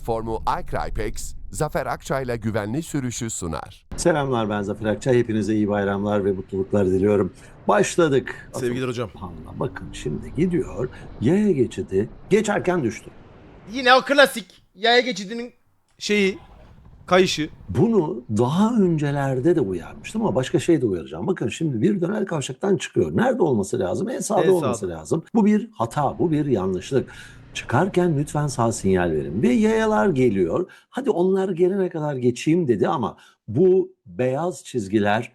Platformu iCrypex, Zafer Akçay'la güvenli sürüşü sunar. Selamlar ben Zafer Akçay. Hepinize iyi bayramlar ve mutluluklar diliyorum. Başladık. Sevgiler hocam. Atılgan'la bakın şimdi gidiyor. Yaya geçidi geçerken düştü. Yine o klasik yaya geçidinin şeyi kayışı. Bunu daha öncelerde de uyarmıştım ama başka şey de uyaracağım. Bakın şimdi bir dönel kavşaktan çıkıyor. Nerede olması lazım? En sağda En sağda. olması lazım. Bu bir hata, bu bir yanlışlık. Çıkarken lütfen sağ sinyal verin. Ve yayalar geliyor. Hadi onlar gelene kadar geçeyim dedi ama bu beyaz çizgiler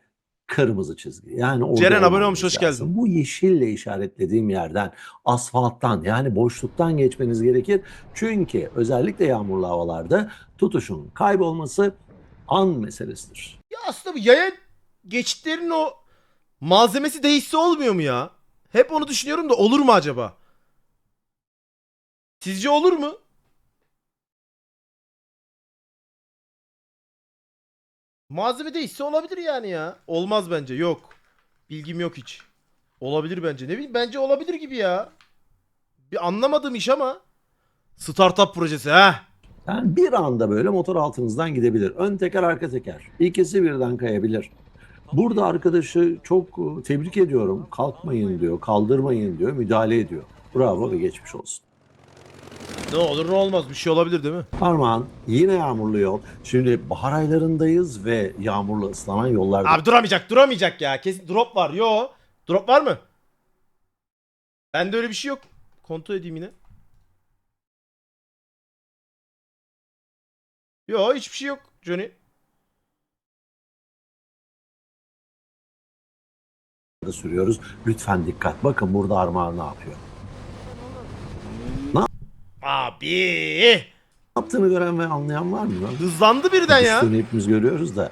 kırmızı çizgi. Yani orada Ceren abone olmuş, hoş geldin. Bu yeşille işaretlediğim yerden, asfalttan yani boşluktan geçmeniz gerekir. Çünkü özellikle yağmurlu havalarda tutuşun kaybolması an meselesidir. Ya aslında bu yaya geçitlerin o malzemesi değişse olmuyor mu ya? Hep onu düşünüyorum da olur mu acaba? Sizce olur mu? Malzeme değişse olabilir yani ya. Olmaz bence yok. Bilgim yok hiç. Olabilir bence. Ne bileyim bence olabilir gibi ya. Bir anlamadığım iş ama. Startup projesi ha. Yani bir anda böyle motor altınızdan gidebilir. Ön teker arka teker. İkisi birden kayabilir. Burada arkadaşı çok e, tebrik ediyorum. Kalkmayın diyor, kaldırmayın diyor, müdahale ediyor. Bravo ve geçmiş olsun. Ne olur ne olmaz bir şey olabilir değil mi? Armağan yine yağmurlu yol. Şimdi bahar aylarındayız ve yağmurlu ıslanan yollarda. Abi duramayacak duramayacak ya. Kesin drop var. Yo. Drop var mı? Bende öyle bir şey yok. Kontrol edeyim yine. Yo hiçbir şey yok Johnny. sürüyoruz. Lütfen dikkat. Bakın burada Armağan ne yapıyor? Abi. Ne yaptığını gören ve anlayan var mı? Hızlandı birden ya. Üstünü hepimiz görüyoruz da.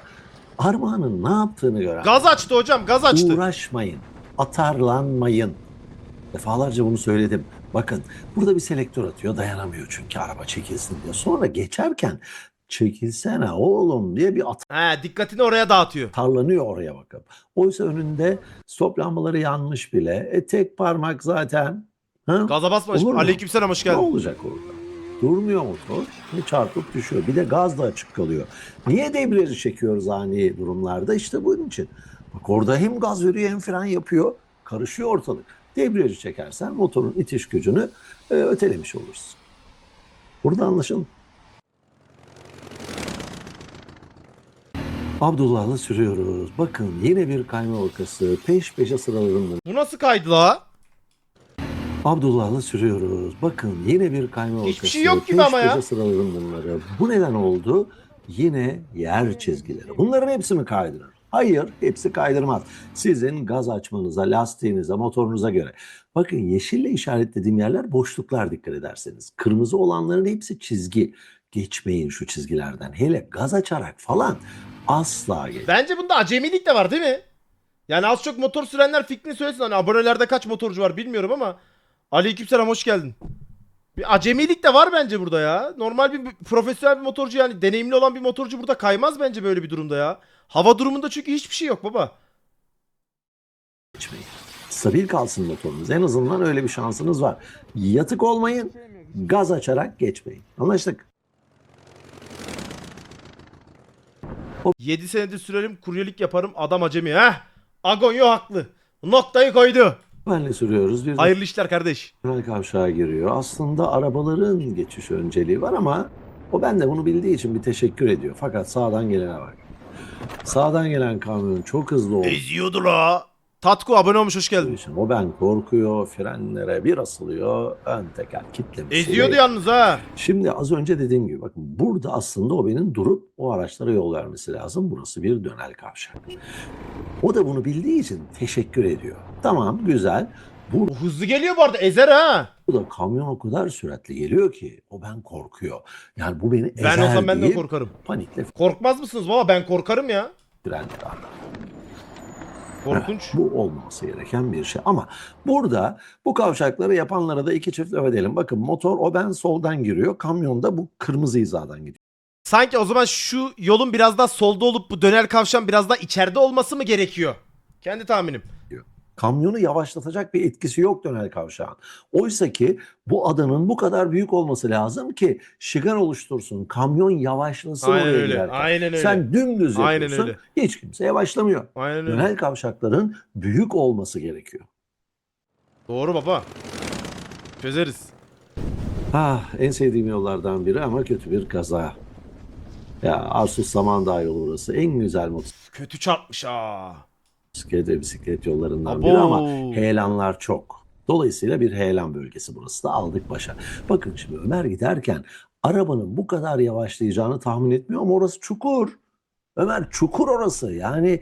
Armağan'ın ne yaptığını gören. Gaz açtı hocam gaz açtı. Uğraşmayın. Atarlanmayın. Defalarca bunu söyledim. Bakın burada bir selektör atıyor dayanamıyor çünkü araba çekilsin diye. Sonra geçerken çekilsene oğlum diye bir He dikkatini oraya dağıtıyor. atarlanıyor oraya bakıp. Oysa önünde stop lambaları yanmış bile. E tek parmak zaten. Ha? Gaza basma. Olur mu? Aleykümselam hoş Ne geldin. olacak orada? Durmuyor motor ve çarpıp düşüyor. Bir de gaz da açık kalıyor. Niye debriyajı çekiyoruz ani durumlarda? İşte bunun için. Bak orada hem gaz veriyor hem fren yapıyor. Karışıyor ortalık. Debriyajı çekersen motorun itiş gücünü e, ötelemiş olursun. Burada anlaşıldı. Abdullah'la sürüyoruz. Bakın yine bir kayma orkası. Peş peşe sıralarında Bu nasıl kaydı la? Abdullah'la sürüyoruz. Bakın yine bir kayma Hiçbir ortası. şey yok gibi ama ya. sıraladım bunları. Bu neden oldu? Yine yer çizgileri. Bunların hepsi mi kaydırır? Hayır, hepsi kaydırmaz. Sizin gaz açmanıza, lastiğinize, motorunuza göre. Bakın yeşille işaretlediğim yerler boşluklar dikkat ederseniz. Kırmızı olanların hepsi çizgi. Geçmeyin şu çizgilerden. Hele gaz açarak falan asla geç. Bence bunda acemilik de var değil mi? Yani az çok motor sürenler fikrini söylesin. Hani abonelerde kaç motorcu var bilmiyorum ama. Aleykümselam hoş geldin. Bir acemilik de var bence burada ya. Normal bir profesyonel bir motorcu yani deneyimli olan bir motorcu burada kaymaz bence böyle bir durumda ya. Hava durumunda çünkü hiçbir şey yok baba. geçmeyin. Stabil kalsın motorunuz. En azından öyle bir şansınız var. Yatık olmayın, gaz açarak geçmeyin. Anlaştık. 7 senedir sürerim kuryelik yaparım adam acemi ha. Agonyo haklı. Noktayı koydu. Benle sürüyoruz. Bir Hayırlı işler kardeş. tünel kavşağa giriyor. Aslında arabaların geçiş önceliği var ama o ben de bunu bildiği için bir teşekkür ediyor. Fakat sağdan gelene bak. Sağdan gelen kamyon çok hızlı olduğu Eziyordu la. Tatku abone olmuş hoş geldin. için o ben korkuyor, frenlere bir asılıyor, ön teker kitlemiş. Eziyordu yalnız ha. Şimdi az önce dediğim gibi bakın burada aslında o benim durup o araçlara yol vermesi lazım. Burası bir dönel kavşak. O da bunu bildiği için teşekkür ediyor. Tamam güzel. O hızlı geliyor bu arada ezer ha. Burada kamyon o kadar süratli geliyor ki o ben korkuyor. Yani bu beni ezer Ben olsam ben de korkarım. panikle Korkmaz mısınız baba? Ben korkarım ya. frenleri arlar. Korkunç. Bu olmaması gereken bir şey. Ama burada bu kavşakları yapanlara da iki çift laf edelim. Bakın motor o ben soldan giriyor. Kamyonda bu kırmızı hizadan gidiyor. Sanki o zaman şu yolun biraz daha solda olup bu döner kavşan biraz daha içeride olması mı gerekiyor? Kendi tahminim. Kamyonu yavaşlatacak bir etkisi yok dönel kavşağın. Oysa ki bu adanın bu kadar büyük olması lazım ki şigan oluştursun. Kamyon yavaşlasın Aynen oraya öyle. girerken. Aynen öyle. Sen dümdüz Aynen yapıyorsun. öyle. Hiç kimse yavaşlamıyor. Aynen öyle. Dönel kavşakların büyük olması gerekiyor. Doğru baba. Çözeriz. Ah, en sevdiğim yollardan biri ama kötü bir kaza. Ya Arsus Samandağ yolu burası. En güzel Kötü çarpmış ha. motosiklet ve bisiklet yollarından Abo. biri ama heyelanlar çok. Dolayısıyla bir heyelan bölgesi burası da aldık başa. Bakın şimdi Ömer giderken arabanın bu kadar yavaşlayacağını tahmin etmiyor ama orası çukur. Ömer çukur orası. Yani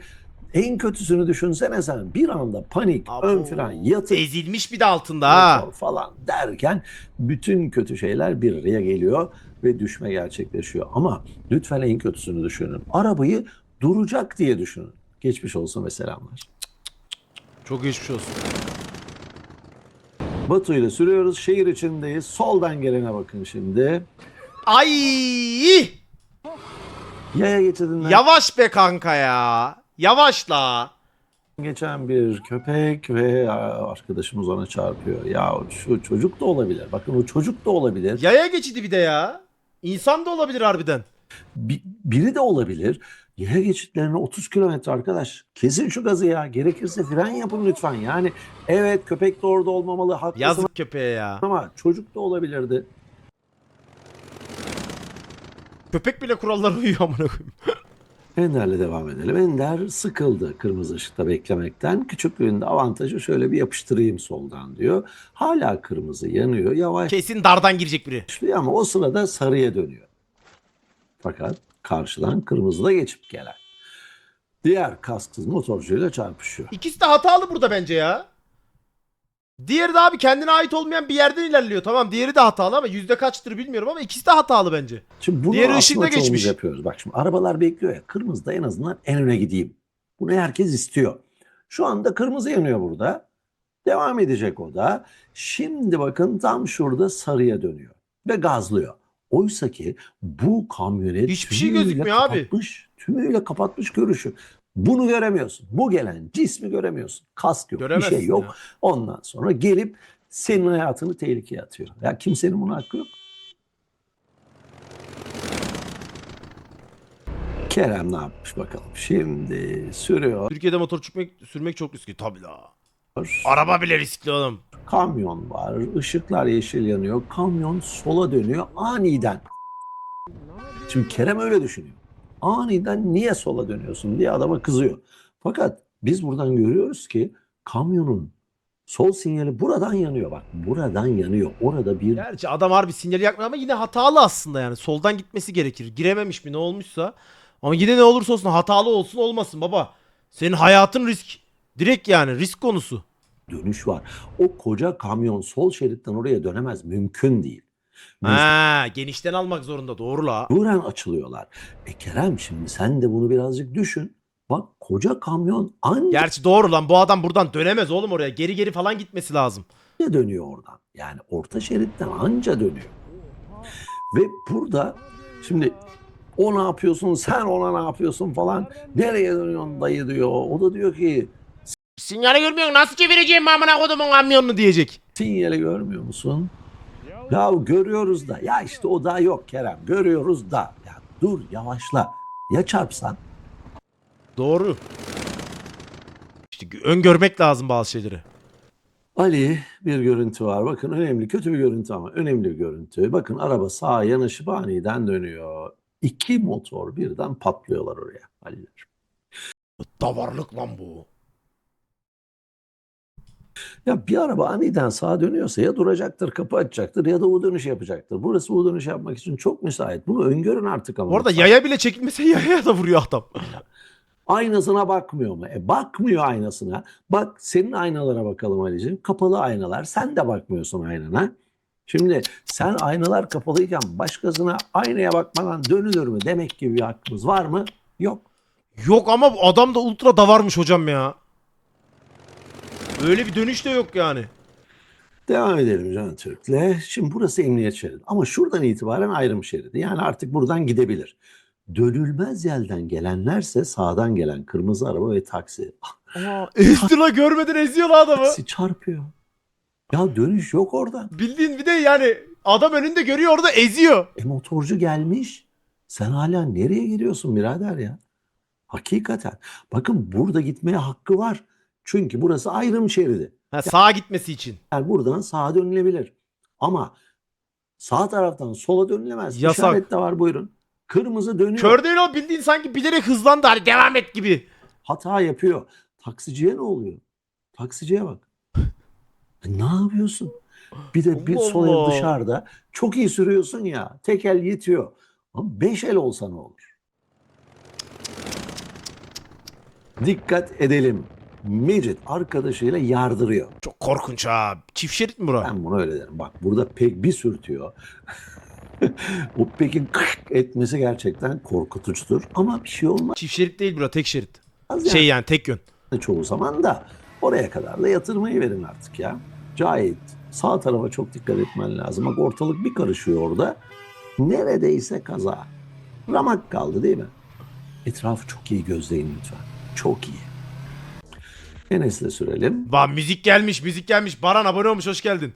en kötüsünü düşünsene sen. Bir anda panik, Abo. ön fren, yatıp Ezilmiş bir de altında ha. motor falan derken bütün kötü şeyler bir araya geliyor ve düşme gerçekleşiyor. Ama lütfen en kötüsünü düşünün. Arabayı duracak diye düşünün. Geçmiş olsun ve selamlar. Çok geçmiş olsun. Batu ile sürüyoruz. Şehir içindeyiz. Soldan gelene bakın şimdi. Ay! Yaya geçidinden Yavaş be kanka ya. Yavaşla. geçen bir köpek ve arkadaşımız ona çarpıyor. Ya şu çocuk da olabilir. Bakın o çocuk da olabilir. Yaya geçidi bir de ya. İnsan da olabilir harbiden. Bi- biri de olabilir. Yaya geçitlerine 30 kilometre arkadaş. Kesin şu gazı ya. Gerekirse fren yapın lütfen. Yani evet köpek de orada olmamalı. Haklısın Yazık köpeğe ya. ama çocuk da olabilirdi. Köpek bile kurallara uyuyor amına koyayım. Ender'le devam edelim. Ender sıkıldı kırmızı ışıkta beklemekten. Küçüklüğünde avantajı şöyle bir yapıştırayım soldan diyor. Hala kırmızı yanıyor. Yavaş Kesin dardan girecek biri. başlıyor ama o sırada sarıya dönüyor. Fakat karşıdan kırmızıda geçip gelen. Diğer kasksız motorcuyla çarpışıyor. İkisi de hatalı burada bence ya. Diğeri de abi kendine ait olmayan bir yerden ilerliyor. Tamam diğeri de hatalı ama yüzde kaçtır bilmiyorum ama ikisi de hatalı bence. Şimdi bunu Diğeri ışıkta geçmiş. yapıyoruz. Bak şimdi arabalar bekliyor ya. Kırmızıda en azından en öne gideyim. Bunu herkes istiyor. Şu anda kırmızı yanıyor burada. Devam edecek o da. Şimdi bakın tam şurada sarıya dönüyor. Ve gazlıyor. Oysa ki bu kamyonet Hiçbir şey gözükmüyor abi. kapatmış, Tümüyle kapatmış görüşü. Bunu göremiyorsun. Bu gelen cismi göremiyorsun. Kask yok, bir Göremezsin şey yok. ya. Ondan sonra gelip senin hayatını tehlikeye atıyor. Ya kimsenin buna hakkı yok. Kerem ne yapmış bakalım. Şimdi sürüyor. Türkiye'de motor sürmek, sürmek çok riskli tabii la. Araba bile riskli oğlum. Kamyon var. ışıklar yeşil yanıyor. Kamyon sola dönüyor aniden. Şimdi Kerem öyle düşünüyor. Aniden niye sola dönüyorsun diye adama kızıyor. Fakat biz buradan görüyoruz ki kamyonun sol sinyali buradan yanıyor. Bak buradan yanıyor. Orada bir Gerçi adam harbi sinyali yakmıyor ama yine hatalı aslında yani. Soldan gitmesi gerekir. Girememiş mi ne olmuşsa. Ama yine ne olursa olsun hatalı olsun olmasın baba. Senin hayatın risk. Direkt yani risk konusu. dönüş var. O koca kamyon sol şeritten oraya dönemez. Mümkün değil. Ha, genişten almak zorunda doğru la. Mecburen açılıyorlar. E Kerem şimdi sen de bunu birazcık düşün. Bak koca kamyon anca Gerçi doğru lan bu adam buradan dönemez oğlum oraya. Geri geri falan gitmesi lazım. dönüyor oradan. Yani orta şeritten anca dönüyor. Ve burada şimdi o ne yapıyorsun sen ona ne yapıyorsun falan nereye dönüyorsun dayı diyor. O da diyor ki Sinyali görmüyorsun nasıl çevireceğim amına kodumun kamyonunu diyecek. sinyali görmüyor musun? Ya görüyoruz da ya işte o da yok Kerem görüyoruz da. Ya dur yavaşla ya çarpsan Doğru. İşte öngörmek lazım bazı şeyleri. Ali bir görüntü var. Bakın önemli, kötü bir görüntü ama önemli bir görüntü. Bakın araba sağa yanaşıp aniden dönüyor. İki motor birden patlıyorlar oraya Ali'ler. Davarlık lan bu. Ya bir araba aniden sağa dönüyorsa ya duracaktır, kapı açacaktır ya da U dönüş yapacaktır. Burası U dönüş yapmak için çok müsait. Bunu öngörün artık ama. Orada yaya bile çekilmese yaya da vuruyor adam. Aynasına bakmıyor mu? E bakmıyor aynasına. Bak senin aynalara bakalım Ali'ciğim. Kapalı aynalar. Sen de bakmıyorsun aynana. Şimdi sen aynalar kapalıyken başkasına aynaya bakmadan dönülür mü demek gibi bir hakkımız var mı? Yok. Yok ama adam da ultra davarmış hocam ya. Öyle bir dönüş de yok yani. Devam edelim Can Türk'le. Şimdi burası emniyet şeridi. Ama şuradan itibaren ayrım şeridi. Yani artık buradan gidebilir. Dönülmez yerden gelenlerse sağdan gelen kırmızı araba ve taksi. Aa, ezdi la görmeden eziyor adamı. Taksi çarpıyor. Ya dönüş yok oradan. Bildiğin bir de yani adam önünde görüyor orada eziyor. E motorcu gelmiş. Sen hala nereye gidiyorsun birader ya? Hakikaten. Bakın burada gitmeye hakkı var. Çünkü burası ayrım şeridi. Ha, sağa gitmesi için. Yani buradan sağa dönülebilir. Ama sağ taraftan sola dönülemez. Yasak. İşaret de var buyurun. Kırmızı dönüyor. Kör değil o bildiğin sanki bilerek hızlandı hani devam et gibi. Hata yapıyor. Taksiciye ne oluyor? Taksiciye bak. E, ne yapıyorsun? Bir de bir Allah sol el Allah. dışarıda. Çok iyi sürüyorsun ya. Tek el yetiyor. Ama beş el olsa ne olur? Dikkat edelim. Mecit arkadaşıyla yardırıyor. Çok korkunç ha. Çift şerit mi bura? Ben bunu öyle derim. Bak burada pek bir sürtüyor. o pekin kık etmesi gerçekten korkutucudur. Ama bir şey olmaz Çift şerit değil bura tek şerit. yani. Şey yani tek yön. çoğu zaman da oraya kadar da yatırmayı verin artık ya. Cahit sağ tarafa çok dikkat etmen lazım. Bak ortalık bir karışıyor orada. Neredeyse kaza. Ramak kaldı değil mi? Etrafı çok iyi gözleyin lütfen. Çok iyi. Enes'le sürelim. Bak müzik gelmiş müzik gelmiş. Baran abone olmuş hoş geldin.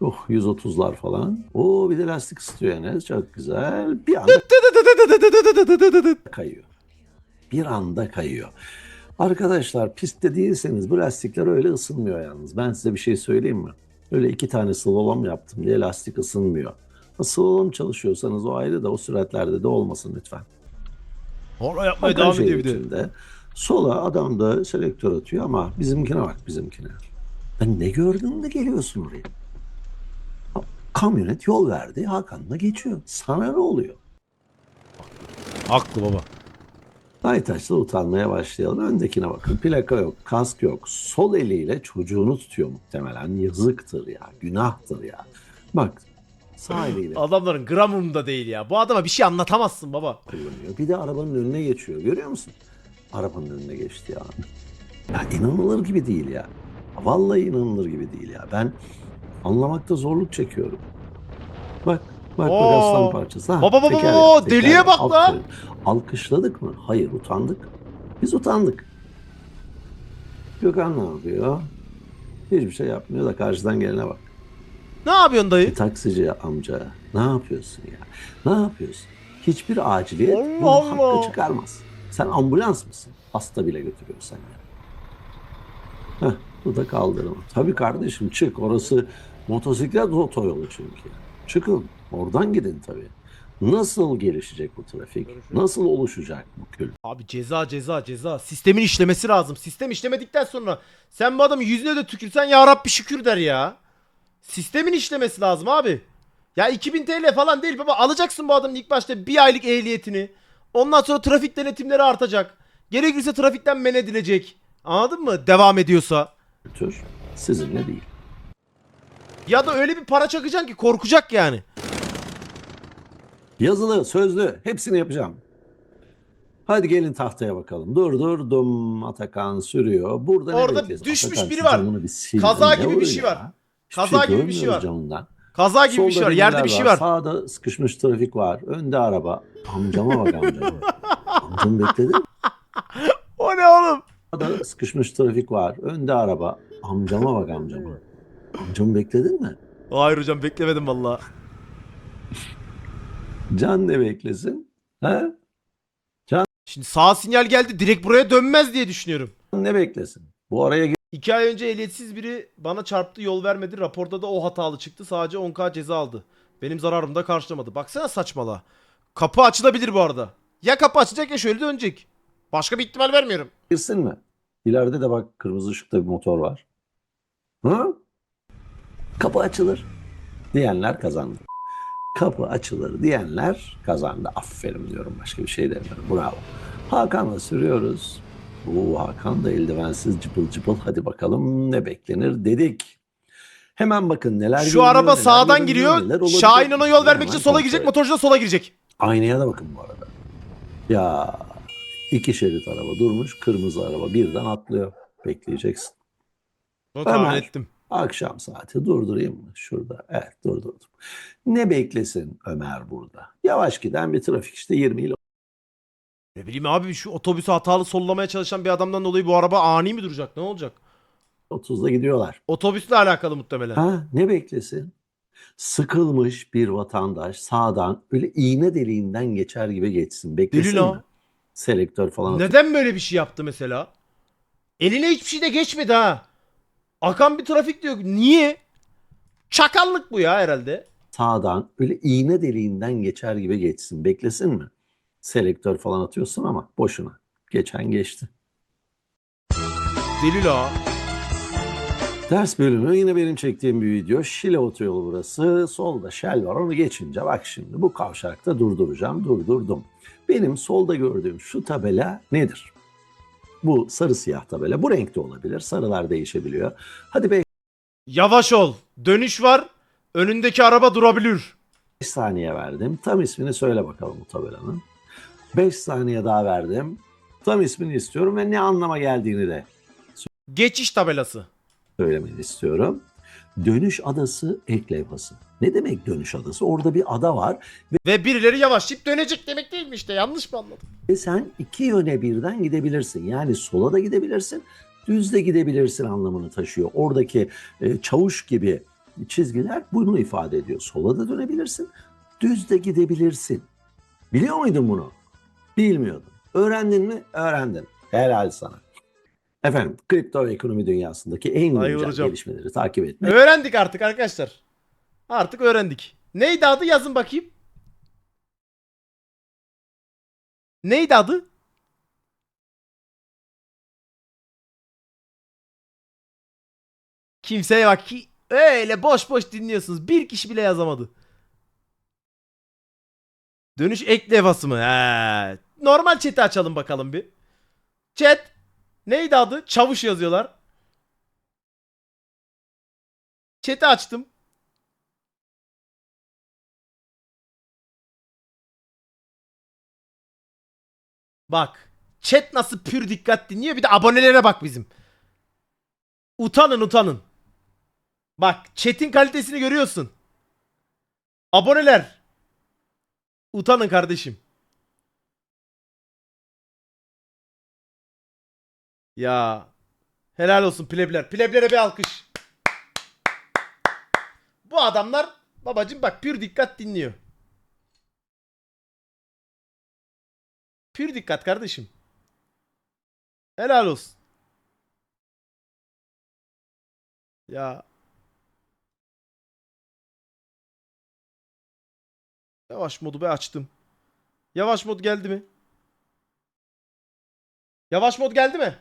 Oh 130'lar falan. Oo bir de lastik ısıtıyor Enes. Çok güzel. Bir anda kayıyor. Bir anda kayıyor. Arkadaşlar pistte değilseniz bu lastikler öyle ısınmıyor yalnız. Ben size bir şey söyleyeyim mi? Öyle iki tane slalom yaptım diye lastik ısınmıyor. Slalom çalışıyorsanız o ayrı da o süratlerde de olmasın lütfen. Hala yapmaya Bakın devam şey ediyor bir de. Sola adam da selektör atıyor ama bizimkine bak bizimkine. Ben ne gördün de geliyorsun oraya? Kamyonet yol verdi. Hakan da geçiyor. Sana ne oluyor? Haklı baba. Aytaç'la utanmaya başlayalım. Öndekine bakın. Plaka yok, kask yok. Sol eliyle çocuğunu tutuyor muhtemelen. Yazıktır ya, günahtır ya. Bak, sağ eliyle Adamların gram umurunda değil ya. Bu adama bir şey anlatamazsın baba. kullanıyor. Bir de arabanın önüne geçiyor. Görüyor musun? Arabanın önüne geçti ya. Ya inanılır gibi değil ya. Vallahi inanılır gibi değil ya. Ben anlamakta zorluk çekiyorum. Bak, bak Oo. bak aslan parçası. Ha, Baba, baba, teker baba, yap, teker deliye yap. bak lan. Aferin. Alkışladık mı? Hayır, utandık. Biz utandık. Gökhan ne yapıyor? Hiçbir şey yapmıyor da karşıdan gelene bak. Ne yapıyorsun dayı? Bir taksici amca ne yapıyorsun ya? Ne yapıyorsun? Hiçbir aciliyet Allah bunu Allah. hakka çıkarmaz. Sen ambulans mısın? Hasta bile götürüyorsun ya. Heh, bu da kaldırma. Tabii kardeşim çık. Orası motosiklet otoyolu çünkü. Çıkın. Oradan gidin tabii. Nasıl gelişecek bu trafik? Nasıl oluşacak bu kül? Abi ceza ceza ceza. Sistemin işlemesi lazım. Sistem işlemedikten sonra sen bu adamın yüzüne de tükürsen ya Rabbi şükür der ya. Sistemin işlemesi lazım abi. Ya 2000 TL falan değil baba. Alacaksın bu adamın ilk başta bir aylık ehliyetini. Ondan sonra trafik denetimleri artacak. Gerekirse trafikten men edilecek. Anladın mı? Devam ediyorsa. Tür sizinle değil. Ya da öyle bir para çakacaksın ki korkacak yani. Yazılı, sözlü hepsini yapacağım. Hadi gelin tahtaya bakalım. Durdurdum. Atakan sürüyor. Burada ne Orada bekliyorsun? düşmüş Atakan, biri var. Kaza Ne gibi bir şey var. Kaza gibi bir şey var. Camından. Kaza gibi bir şey var. Yerde bir şey var. Sağda sıkışmış trafik var. Önde araba. Amcama bak amcama. Amcam bekledin mi? O ne oğlum? Sağda sıkışmış trafik var. Önde araba. Amcama bak amcama. Amcamı bekledin mi? Hayır hocam beklemedim valla. Can ne beklesin? Ha? Şimdi sağ sinyal geldi direkt buraya dönmez diye düşünüyorum. Ne beklesin? Bu araya İki ay önce ehliyetsiz biri bana çarptı yol vermedi. Raporda da o hatalı çıktı. Sadece 10k ceza aldı. Benim zararımı da karşılamadı. Baksana saçmala. Kapı açılabilir bu arada. Ya kapı açacak ya şöyle dönecek. Başka bir ihtimal vermiyorum. girsin mi? İleride de bak kırmızı ışıkta bir motor var. Hı? Kapı açılır diyenler kazandı. Kapı açılır diyenler kazandı. Aferin diyorum başka bir şey demiyorum. Bravo. Hakan'la sürüyoruz. Oo, Hakan da eldivensiz cıpıl cıpıl. Hadi bakalım ne beklenir dedik. Hemen bakın neler Şu görünüyor, araba neler sağdan görünüyor, neler giriyor. olacak. Şahin ona yol vermek Hemen için sola kontrol girecek. et. Motorcu da sola girecek. Aynaya da bakın bu arada. Ya iki şerit araba durmuş, kırmızı araba birden atlıyor. Bekleyeceksin. Bunu tahmin Ömer. ettim. Akşam saati durdurayım mı? Şurada. Evet durdurdum. Ne beklesin Ömer burada? Yavaş giden bir trafik işte 20 ile Ne bileyim abi şu otobüsü hatalı sollamaya çalışan bir adamdan dolayı bu araba ani mi duracak? Ne olacak? 30'da gidiyorlar. Otobüsle alakalı muhtemelen. Ha ne beklesin? Sıkılmış bir vatandaş sağdan öyle iğne deliğinden geçer gibi geçsin. Beklesin Deli lan. mi? Selektör falan Neden böyle bir şey yaptı mesela? Eline hiçbir şey de geçmedi ha. Akan bir trafik diyor. Niye? Çakallık bu ya herhalde. sağdan öyle iğne deliğinden geçer gibi geçsin. Beklesin mi? Selektör falan atıyorsun ama boşuna. Geçen geçti. Deli la. Ders bölümü yine benim çektiğim bir video. Şile otoyolu burası. Solda Shell var. Onu geçince bak şimdi bu kavşakta durduracağım. Durdurdum. Benim solda gördüğüm şu tabela nedir? Bu sarı siyah tabela. Bu renkte olabilir. Sarılar değişebiliyor. Hadi 5 Yavaş ol. Dönüş var. Önündeki araba durabilir. saniye verdim. Tam ismini söyle bakalım bu tabelanın. 5 saniye daha verdim. Tam ismini istiyorum ve ne anlama geldiğini de Geçiş tabelası. söylemeni istiyorum. Dönüş adası ek levhası. Ne demek dönüş adası? Orada bir ada var Ve birileri yavaşlayıp dönecek demek değil mi işte? Yanlış mı anladım? ve sen iki yöne birden gidebilirsin. Yani sola da gidebilirsin, düz de gidebilirsin anlamını taşıyor. Oradaki e, çavuş gibi çizgiler bunu ifade ediyor. Sola da dönebilirsin, düz de gidebilirsin. Biliyor muydun bunu? Bilmiyordun. Öğrendin mi? Öğrendin. Helal sana. Efendim, kripto ve ekonomi dünyasındaki en Ay güncel gelişmeleri takip etmek Öğrendik artık arkadaşlar. Artık öğrendik. Neydi adı yazın bakayım. Neydi adı? Kimseye bak ki öyle boş boş dinliyorsunuz. Bir kişi bile yazamadı. Dönüş ek levhası mı? He. Normal chat'i açalım bakalım bir. Chat. Neydi adı? Çavuş yazıyorlar. Chat'i açtım. Bak. Chat nasıl pür dikkat dinliyor. Bir de abonelere bak bizim. Utanın utanın. Bak chat'in kalitesini görüyorsun. Aboneler. Utanın kardeşim. Ya. Helal olsun plebler. Pleblere bir alkış. Bu adamlar babacım bak pür dikkat dinliyor. Pür dikkat kardeşim. Helal olsun. Ya. Yavaş modu be açtım. Yavaş mod geldi mi? Yavaş mod geldi mi?